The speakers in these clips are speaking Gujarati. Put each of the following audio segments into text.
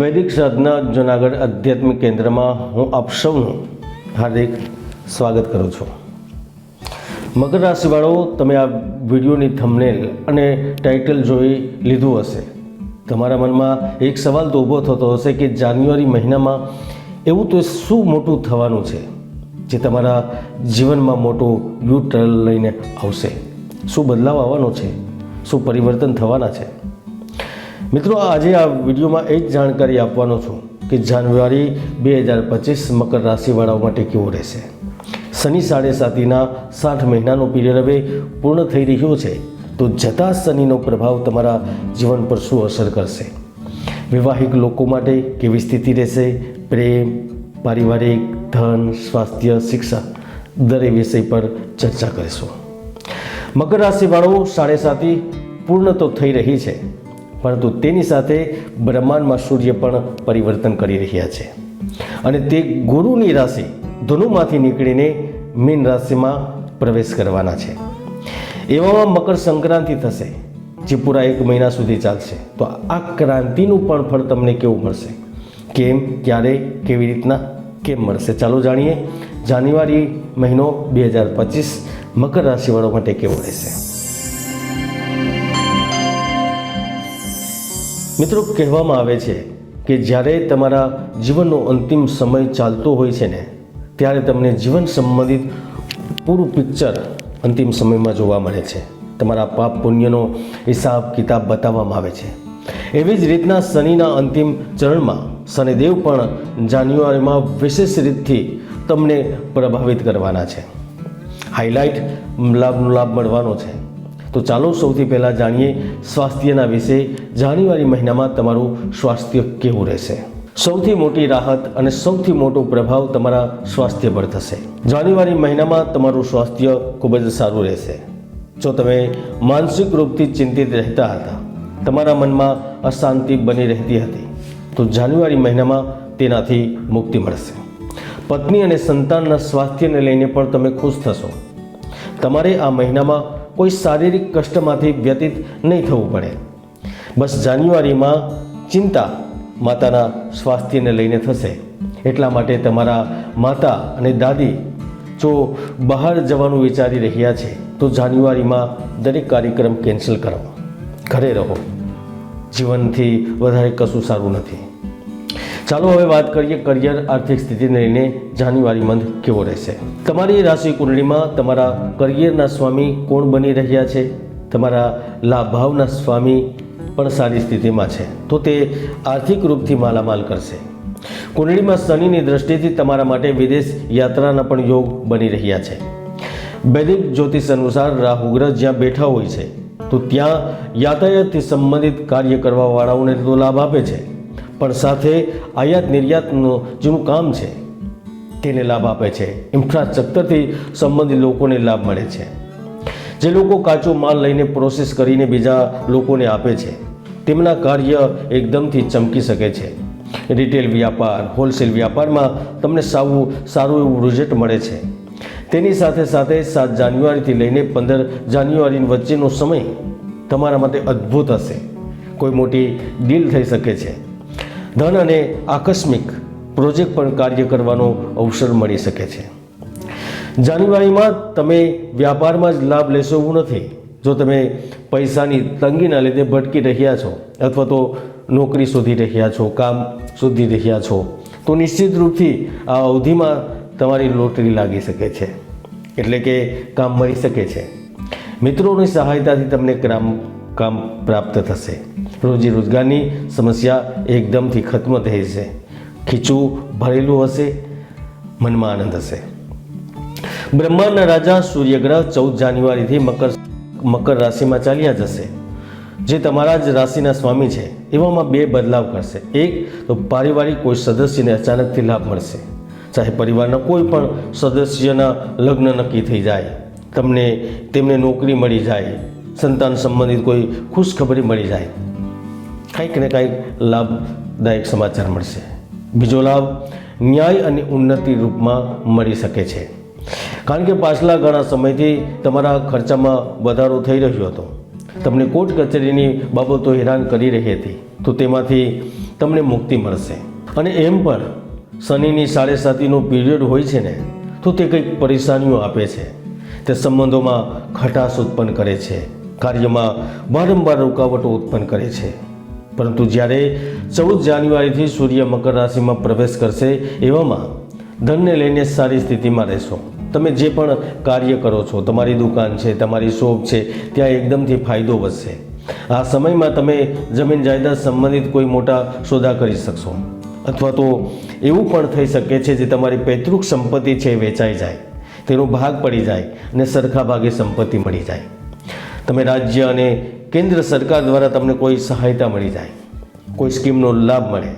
વૈદિક સાધના જુનાગઢ આધ્યાત્મિક કેન્દ્રમાં હું આપ સૌનું હાર્દિક સ્વાગત કરું છું. મકર રાશિવાળો, તમે આ વિડીયોની થંબનેલ અને ટાઇટલ જોઈ લીધું હશે. તમારા મનમાં એક સવાલ તો ઊભો થતો હશે કે જાન્યુઆરી મહિનામાં એવું તો શું મોટું થવાનું છે, જે તમારા જીવનમાં મોટું યુ ટર્ન લઈને આવશે? શું બદલાવ આવવાનો છે? શું પરિવર્તન થવાના છે? મિત્રો, આજે આ વિડીયોમાં એ જ જાણકારી આપવાનો છું કે જાન્યુઆરી બે હજાર પચીસ મકર રાશિવાળાઓ માટે કેવો રહેશે? શનિ સાડે સાતીના સાઠ મહિનાનો પીરિયડ હવે પૂર્ણ થઈ રહ્યો છે, તો જતા શનિનો પ્રભાવ તમારા જીવન પર શું અસર કરશે? વિવાહિક લોકો માટે કેવી સ્થિતિ રહેશે? પ્રેમ, પારિવારિક, ધન, સ્વાસ્થ્ય, શિક્ષા, દરેક વિષય પર ચર્ચા કરીશું. મકર રાશિવાળો સાડે સાતી પૂર્ણ તો થઈ રહી છે પરંતુ તેની સાથે બ્રહ્માંડમાં સૂર્ય પણ પરિવર્તન કરી રહ્યા છે. અને તે ગુરુની રાશિ ધનુમાંથી નીકળીને મીન રાશિમાં પ્રવેશ કરવાના છે. એવામાં મકર સંક્રાંતિ થશે, જે પૂરા એક મહિના સુધી ચાલશે. તો આ ક્રાંતિનું પણ ફળ તમને કેવું મળશે? કેમ, ક્યારે, કેવી રીતના, કેમ મળશે? ચાલો જાણીએ. જાન્યુઆરી મહિનો બે હજાર પચીસ મકર રાશિવાળો માટે કેવો રહેશે? મિત્રો, કહેવામાં આવે છે કે જ્યારે તમારા જીવનનો અંતિમ સમય ચાલતો હોય છે ને, ત્યારે તમને જીવન સંબંધિત પૂરું પિક્ચર અંતિમ સમયમાં જોવા મળે છે. તમારા પાપ પુણ્યનો હિસાબ કિતાબ બતાવવામાં આવે છે. એવી જ રીતના શનિના અંતિમ ચરણમાં શનિદેવ પણ જાન્યુઆરીમાં વિશેષ રીતથી તમને પ્રભાવિત કરવાના છે. હાઇલાઇટ લાભનો લાભ મળવાનો છે. તો ચાલો સૌથી પહેલાં જાણીએ સ્વાસ્થ્યના વિશે. જાન્યુઆરી મહિનામાં તમારું સ્વાસ્થ્ય કેવું રહેશે? સૌથી મોટી રાહત અને સૌથી મોટો પ્રભાવ તમારા સ્વાસ્થ્ય પર થશે. જાન્યુઆરી મહિનામાં તમારું સ્વાસ્થ્ય ખૂબ જ સારું રહેશે. જો તમે માનસિક રૂપથી ચિંતિત રહેતા હતા, તમારા મનમાં અશાંતિ બની રહેતી હતી, તો જાન્યુઆરી મહિનામાં તેનાથી મુક્તિ મળશે. પત્ની અને સંતાનના સ્વાસ્થ્યને લઈને પણ તમે ખુશ થશો. તમારે આ મહિનામાં કોઈ શારીરિક કષ્ટમાંથી વ્યતીત નહીં થવું પડે. બસ જાન્યુઆરીમાં ચિંતા માતાના સ્વાસ્થ્યને લઈને થશે. એટલા માટે તમારા માતા અને દાદી જો બહાર જવાનું વિચારી રહ્યા છે, તો જાન્યુઆરીમાં દરેક કાર્યક્રમ કેન્સલ કરો. ઘરે રહો. જીવનથી વધારે કશું સારું નથી. ચાલો હવે વાત કરીએ કરિયર, આર્થિક સ્થિતિને લઈને જાન્યુઆરી મંથ કેવો રહેશે? તમારી રાશિ કુંડળીમાં તમારા કરિયરના સ્વામી કોણ બની રહ્યા છે? તમારા લાભાવના સ્વામી પણ સારી સ્થિતિમાં છે. તો તે આર્થિક રૂપથી માલામાલ કરશે. કુંડળીમાં શનિની દ્રષ્ટિથી તમારા માટે વિદેશ યાત્રાના પણ યોગ બની રહ્યા છે. વૈદિક જ્યોતિષ અનુસાર રાહુ ગ્રહ જ્યાં બેઠા હોય છે, તો ત્યાં યાતાયાતથી સંબંધિત કાર્ય કરવાવાળાઓને તો લાભ આપે છે. પણ સાથે આયાત નિર્યાતનું જેનું કામ છે, તેને લાભ આપે છે. ઇન્ફ્રાસ્ટ્રક્ચરથી સંબંધિત લોકોને લાભ મળે છે. જે લોકો કાચો માલ લઈને પ્રોસેસ કરીને બીજા લોકોને આપે છે, તેમના કાર્ય એકદમથી ચમકી શકે છે. રિટેલ વ્યાપાર, હોલસેલ વ્યાપારમાં તમને સાવું, સારું એવું રિઝલ્ટ મળે છે. તેની સાથે સાથે સાત જાન્યુઆરીથી લઈને પંદર જાન્યુઆરી વચ્ચેનો સમય તમારા માટે અદ્ભુત હશે. કોઈ મોટી ડીલ થઈ શકે છે. ધન અને આકસ્મિક પ્રોજેક્ટ પણ કાર્ય કરવાનો અવસર મળી શકે છે. જાન્યુઆરીમાં તમે વ્યાપારમાં જ લાભ લેશો એવું નથી. જો તમે પૈસાની તંગીના લીધે ભટકી રહ્યા છો અથવા તો નોકરી શોધી રહ્યા છો, કામ શોધી રહ્યા છો, તો નિશ્ચિત રૂપથી આ અવધિમાં તમારી લોટરી લાગી શકે છે. એટલે કે કામ મળી શકે છે. મિત્રોની સહાયતાથી તમને કામ કામ પ્રાપ્ત થશે. રોજી રોજગારની સમસ્યા એકદમથી ખત્મ થઈ જશે. ખીચું ભરેલું હશે, મનમાં આનંદ હશે. બ્રહ્માંડના રાજા સૂર્યગ્રહ ચૌદ જાન્યુઆરીથી મકર મકર રાશિમાં ચાલ્યા જશે. જે તમારા જ રાશિના સ્વામી છે, એવામાં બે બદલાવ કરશે. એક, તો પારિવારિક કોઈ સદસ્યને અચાનકથી લાભ મળશે. ચાહે પરિવારના કોઈ પણ સદસ્યના લગ્ન નક્કી થઈ જાય. તમને તેમને નોકરી મળી જાય. સંતાન સંબંધિત કોઈ ખુશખબરી મળી જાય. કંઈક ને કંઈક લાભદાયક સમાચાર મળશે. બીજો લાભ, ન્યાય અને ઉન્નતિ રૂપમાં મળી શકે છે. કારણ કે પાછલા ઘણા સમયથી તમારા ખર્ચામાં વધારો થઈ રહ્યો હતો. તમને કોર્ટ કચેરીની બાબતો હેરાન કરી રહી હતી. તો તેમાંથી તમને મુક્તિ મળશે. અને એમ પણ, શનિની સાડે સાતીનો પીરિયડ હોય છે ને, તો તે કંઈક પરેશાનીઓ આપે છે. તે સંબંધોમાં ખટાશ ઉત્પન્ન કરે છે. કાર્યમાં વારંવાર રૂકાવટો ઉત્પન્ન કરે છે. પરંતુ જ્યારે ચૌદ જાન્યુઆરીથી સૂર્ય મકર રાશિમાં પ્રવેશ કરશે, એવામાં ધનને લઈને સારી સ્થિતિમાં રહેશો. તમે જે પણ કાર્ય કરો છો, તમારી દુકાન છે, તમારી શોપ છે, ત્યાં એકદમથી ફાયદો વધશે. આ સમયમાં તમે જમીન જાયદાદ સંબંધિત કોઈ મોટા સોદા કરી શકશો. અથવા તો એવું પણ થઈ શકે છે જે તમારી પૈતૃક સંપત્તિ છે વેચાઈ જાય. તેનો ભાગ પડી જાય અને સરખા ભાગે સંપત્તિ મળી જાય. તમે રાજ્ય અને કેન્દ્ર સરકાર દ્વારા તમને કોઈ સહાયતા મળી જાય, કોઈ સ્કીમનો લાભ મળે.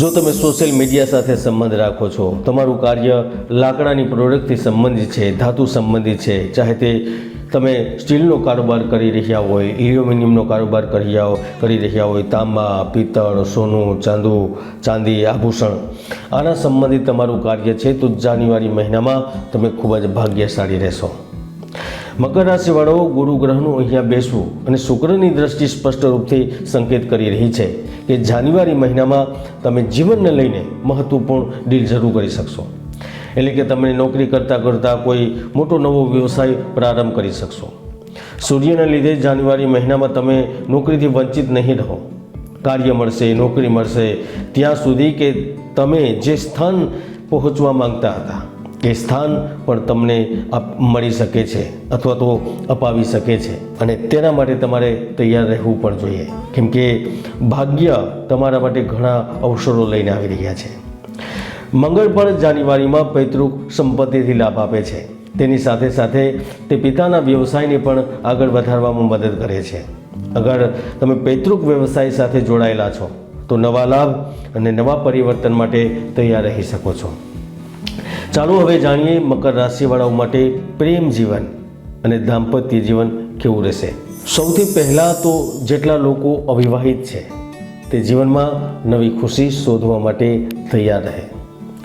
જો તમે સોશિયલ મીડિયા સાથે સંબંધ રાખો છો, તમારું કાર્ય લાકડાની પ્રોડક્ટથી સંબંધિત છે, ધાતુ સંબંધિત છે, ચાહે તે તમે સ્ટીલનો કારોબાર કરી રહ્યા હોય, એલ્યુમિનિયમનો કારોબાર કરી કરી રહ્યા હોય, તાંબા, પિત્તળ, સોનું, ચાંદુ, ચાંદી, આભૂષણ, આના સંબંધિત તમારું કાર્ય છે, તો જાન્યુઆરી મહિનામાં તમે ખૂબ જ ભાગ્યશાળી રહેશો. મકર રાશિવાળાઓ ગુરુ ગ્રહનું અહીંયા બેસવું અને શુક્રની દ્રષ્ટિ સ્પષ્ટ રૂપથી સંકેત કરી રહી છે કે જાન્યુઆરી મહિનામાં તમે જીવનને લઈને મહત્વપૂર્ણ ડીલ જરૂર કરી શકશો. એટલે કે તમે નોકરી કરતાં કરતાં કોઈ મોટો નવો વ્યવસાય પ્રારંભ કરી શકશો. સૂર્યના લીધે જાન્યુઆરી મહિનામાં તમે નોકરીથી વંચિત નહીં રહો. કાર્ય મળશે, નોકરી મળશે, ત્યાં સુધી કે તમે જે સ્થાન પહોંચવા માંગતા હતા. એ સ્થાન પણ તમને મળી શકે છે અથવા તો અપાવી શકે છે. અને તેના માટે તમારે તૈયાર રહેવું પણ જોઈએ. કેમ કે ભાગ્ય તમારા માટે ઘણા અવસરો લઈને આવી રહ્યા છે. મંગળ પણ જાન્યુઆરીમાં પૈતૃક સંપત્તિથી લાભ આપે છે. તેની સાથે સાથે તે પિતાના વ્યવસાયને પણ આગળ વધારવામાં મદદ કરે છે. અગર તમે પૈતૃક વ્યવસાય સાથે જોડાયેલા છો, તો નવા લાભ અને નવા પરિવર્તન માટે તૈયાર રહી શકો છો. ચાલો હવે જાણીએ મકર રાશિવાળાઓ માટે પ્રેમ જીવન અને દાંપત્ય જીવન કેવું રહેશે. સૌથી પહેલાં તો જેટલા લોકો અવિવાહિત છે, તે જીવનમાં નવી ખુશી શોધવા માટે તૈયાર રહે.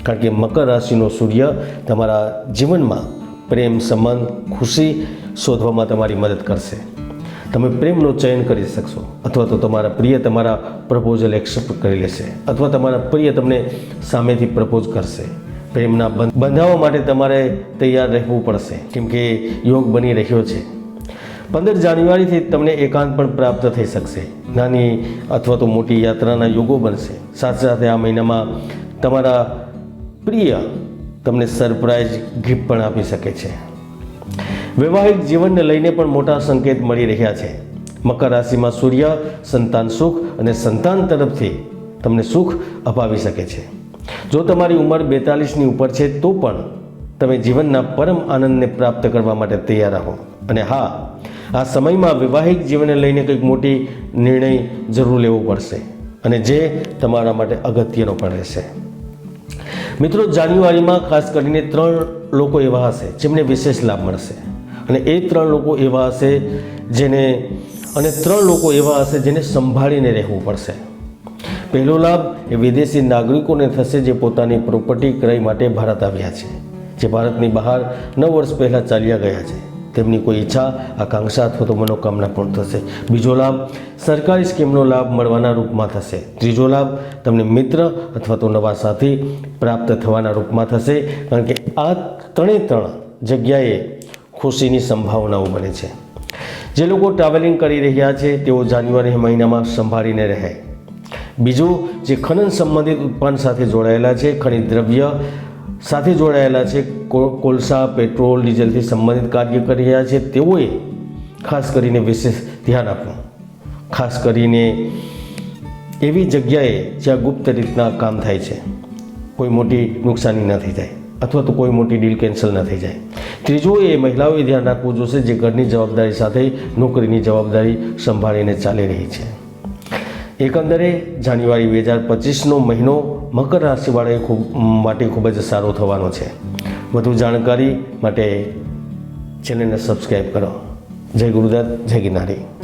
કારણ કે મકર રાશિનો સૂર્ય તમારા જીવનમાં પ્રેમ, સંબંધ, ખુશી શોધવામાં તમારી મદદ કરશે. તમે પ્રેમનો ચયન કરી શકશો, અથવા તો તમારા પ્રિય તમારા પ્રપોઝલ એક્સેપ્ટ કરી લેશે, અથવા તમારા પ્રિય તમને સામેથી પ્રપોઝ કરશે. પ્રેમના બંધ બંધાવવા માટે તમારે તૈયાર રહેવું પડશે. કેમ કે યોગ બની રહ્યો છે. પંદર જાન્યુઆરીથી તમને એકાંત પણ પ્રાપ્ત થઈ શકશે. નાની અથવા તો મોટી યાત્રાના યોગો બનશે. સાથે સાથે આ મહિનામાં તમારા પ્રિય તમને સરપ્રાઇઝ ગિફ્ટ પણ આપી શકે છે. વૈવાહિક જીવનને લઈને પણ મોટા સંકેત મળી રહ્યા છે. મકર રાશિમાં સૂર્ય, સંતાન સુખ અને સંતાન તરફથી તમને સુખ અપાવી શકે છે. જો તમારી ઉંમર બેતાલીસની ઉપર છે, તો પણ તમે જીવનના પરમ આનંદને પ્રાપ્ત કરવા માટે તૈયાર રહો. અને હા, આ સમયમાં વૈવાહિક જીવનને લઈને કંઈક મોટી નિર્ણય જરૂર લેવો પડશે અને જે તમારા માટે અગત્યનો પણ રહેશે. મિત્રો, જાન્યુઆરીમાં ખાસ કરીને ત્રણ લોકો એવા હશે જેમને વિશેષ લાભ મળશે. અને એ ત્રણ લોકો એવા હશે જેને, અને ત્રણ લોકો એવા હશે જેને સંભાળીને રહેવું પડશે. પહેલો લાભ એ વિદેશી નાગરિકોને થશે જે પોતાની પ્રોપર્ટી ક્રય માટે ભારત આવ્યા છે, જે ભારતની બહાર નવ વર્ષ પહેલાં ચાલ્યા ગયા છે. તેમની કોઈ ઈચ્છા, આકાંક્ષા અથવા તો મનોકામના પૂર્ણ થશે. બીજો લાભ, સરકારી સ્કીમનો લાભ મળવાના રૂપમાં થશે. ત્રીજો લાભ, તમને મિત્ર અથવા તો નવા સાથી પ્રાપ્ત થવાના રૂપમાં થશે, કારણ કે આ ત્રણે ત્રણ જગ્યાએ ખુશીની સંભાવનાઓ બને છે. જે લોકો ટ્રાવેલિંગ કરી રહ્યા છે, તેઓ જાન્યુઆરી મહિનામાં સંભાળીને રહે. બીજું જે ખનન સંબંધિત ઉત્પાદન સાથે જોડાયેલા છે, ખનિજ દ્રવ્ય સાથે જોડાયેલા છે કોલસા, પેટ્રોલ, ડીઝલથી સંબંધિત કાર્ય કરી રહ્યા છે, તેઓએ ખાસ કરીને વિશેષ ધ્યાન આપવું. ખાસ કરીને એવી જગ્યાએ જ્યાં ગુપ્ત રીતના કામ થાય છે. કોઈ મોટી નુકસાની ન થઈ જાય, અથવા તો કોઈ મોટી ડીલ કેન્સલ ન થઈ જાય. ત્રીજું એ મહિલાઓએ ધ્યાન રાખવું જોશે જે ઘરની જવાબદારી સાથે નોકરીની જવાબદારી સંભાળીને ચાલી રહી છે. એકંદરે જાન્યુઆરી બે હજાર પચીસનો મહિનો મકર રાશિવાળાએ ખૂબ માટે ખૂબ જ સારો થવાનો છે. વધુ જાણકારી માટે ચેનલને સબસ્ક્રાઈબ કરો. જય ગુરુદત્ત, જય ગિરનારી.